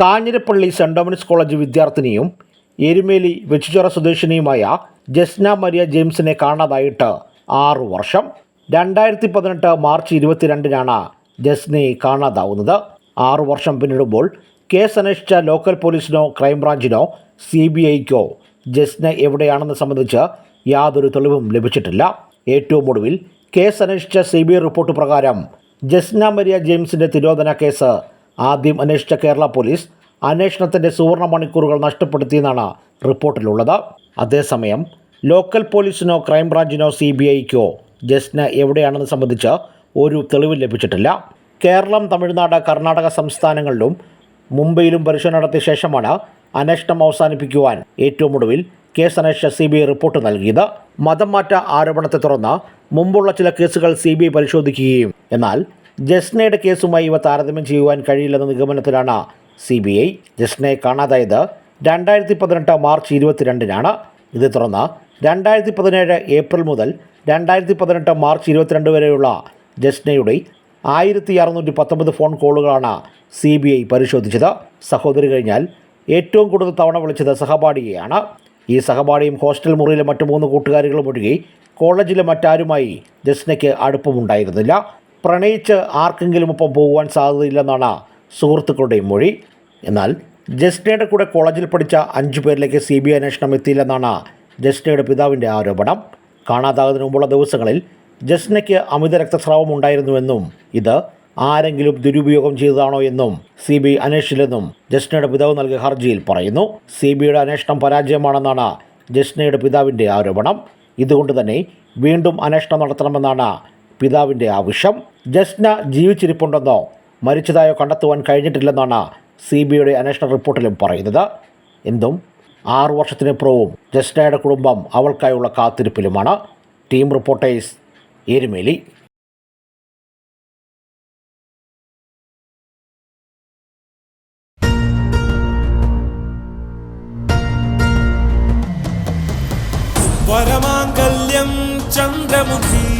Kanjirappally saint Dominic's college വിദ്യാർത്ഥിനിയും എരുമേലി വെച്ചുചിറ സ്വദേശിനിയുമായ ജസ്ന മരിയ ജെയിംസിനെ കാണാതായിട്ട് ആറു വർഷം. രണ്ടായിരത്തി പതിനെട്ട് മാർച്ച് ഇരുപത്തിരണ്ടിനാണ് ജസ്നയെ കാണാതാവുന്നത്. ആറു വർഷം പിന്നിടുമ്പോൾ കേസ് അന്വേഷിച്ച ലോക്കൽ പോലീസിനോ ക്രൈംബ്രാഞ്ചിനോ സി ബി ഐക്കോ ജസ്ന എവിടെയാണെന്ന് സംബന്ധിച്ച് യാതൊരു തെളിവും ലഭിച്ചിട്ടില്ല. ഏറ്റവും ഒടുവിൽ കേസ് അന്വേഷിച്ച സി ബി ഐ റിപ്പോർട്ട് പ്രകാരം ജസ്ന മരിയ ജെയിംസിന്റെ തിരോധന കേസ് ആദ്യം അന്വേഷിച്ച കേരള പോലീസ് അന്വേഷണത്തിന്റെ സുവർണ മണിക്കൂറുകൾ നഷ്ടപ്പെടുത്തിയെന്നാണ് റിപ്പോർട്ടിലുള്ളത്. അതേസമയം ലോക്കൽ പോലീസിനോ ക്രൈംബ്രാഞ്ചിനോ സി ബി ഐക്കോ ജസ്റ്റിന് എവിടെയാണെന്ന് സംബന്ധിച്ച് ഒരു തെളിവ് ലഭിച്ചിട്ടില്ല. കേരളം തമിഴ്നാട് കർണാടക സംസ്ഥാനങ്ങളിലും മുംബൈയിലും പരിശോധന നടത്തിയ ശേഷമാണ് അന്വേഷണം അവസാനിപ്പിക്കുവാൻ ഏറ്റവും ഒടുവിൽ കേസ് അന്വേഷിച്ച സി ബി ഐ റിപ്പോർട്ട് നൽകിയത്. മതം മാറ്റ ആരോപണത്തെ തുടർന്ന് മുമ്പുള്ള ചില കേസുകൾ സി ബി ഐ പരിശോധിക്കുകയും എന്നാൽ ജസ്നയുടെ കേസുമായി ഇവ താരതമ്യം ചെയ്യുവാൻ കഴിയില്ലെന്ന നിഗമനത്തിലാണ് സി ബി ഐ. ജസ്നയെ കാണാതായത് രണ്ടായിരത്തി പതിനെട്ട് മാർച്ച് ഇരുപത്തിരണ്ടിനാണ്. ഇതേ തുടർന്ന് രണ്ടായിരത്തി പതിനേഴ് ഏപ്രിൽ മുതൽ രണ്ടായിരത്തി പതിനെട്ട് മാർച്ച് ഇരുപത്തിരണ്ട് വരെയുള്ള ജസ്നയുടെ ആയിരത്തി അറുന്നൂറ്റി പത്തൊമ്പത് ഫോൺ കോളുകളാണ് സി ബി ഐ പരിശോധിച്ചത്. സഹോദരി കഴിഞ്ഞാൽ ഏറ്റവും കൂടുതൽ തവണ വിളിച്ചത് സഹപാഠിയെയാണ്. ഈ സഹപാഠിയും ഹോസ്റ്റൽ മുറിയിലെ മറ്റു മൂന്ന് കൂട്ടുകാരികളും ഒഴികെ കോളേജിലെ മറ്റാരുമായി ജസ്നയ്ക്ക് അടുപ്പമുണ്ടായിരുന്നില്ല. പ്രണയിച്ച് ആർക്കെങ്കിലും ഒപ്പം പോകുവാൻ സാധ്യതയില്ലെന്നാണ് സുഹൃത്തുക്കളുടെയും മൊഴി. എന്നാൽ ജസ്നയുടെ കൂടെ കോളേജിൽ പഠിച്ച അഞ്ചു പേരിലേക്ക് സി ബി ഐ അന്വേഷണം എത്തിയില്ലെന്നാണ് ജസ്നയുടെ പിതാവിന്റെ ആരോപണം. കാണാതാകുന്നതിന് മുമ്പുള്ള ദിവസങ്ങളിൽ ജസ്നയ്ക്ക് അമിത രക്തസ്രാവം ഉണ്ടായിരുന്നുവെന്നും ഇത് ആരെങ്കിലും ദുരുപയോഗം ചെയ്തതാണോ എന്നും സി ബി ഐ അന്വേഷിച്ചില്ലെന്നും ജസ്നയുടെ പിതാവ് നൽകിയ ഹർജിയിൽ പറയുന്നു. സി ബി ഐയുടെ അന്വേഷണം പരാജയമാണെന്നാണ് ജസ്നയുടെ പിതാവിന്റെ ആരോപണം. ഇതുകൊണ്ട് തന്നെ വീണ്ടും അന്വേഷണം നടത്തണമെന്നാണ് പിതാവിന്റെ ആവശ്യം ജസ്ന ജീവിച്ചിരിപ്പുണ്ടെന്നോ മരിച്ചതായോ കണ്ടെത്തുവാൻ കഴിഞ്ഞിട്ടില്ലെന്നാണ് സി ബി ഐയുടെ അന്വേഷണ റിപ്പോർട്ടിലും പറയുന്നത്. എന്തും ആറു വർഷത്തിനിപ്പുറവും ജസ്നയുടെ കുടുംബം അവൾക്കായുള്ള കാത്തിരിപ്പിലുമാണ്. ടീം റിപ്പോർട്ടേഴ്സ് എരുമേലി വരമാംഗല്യം ചന്ദ്രമുഖി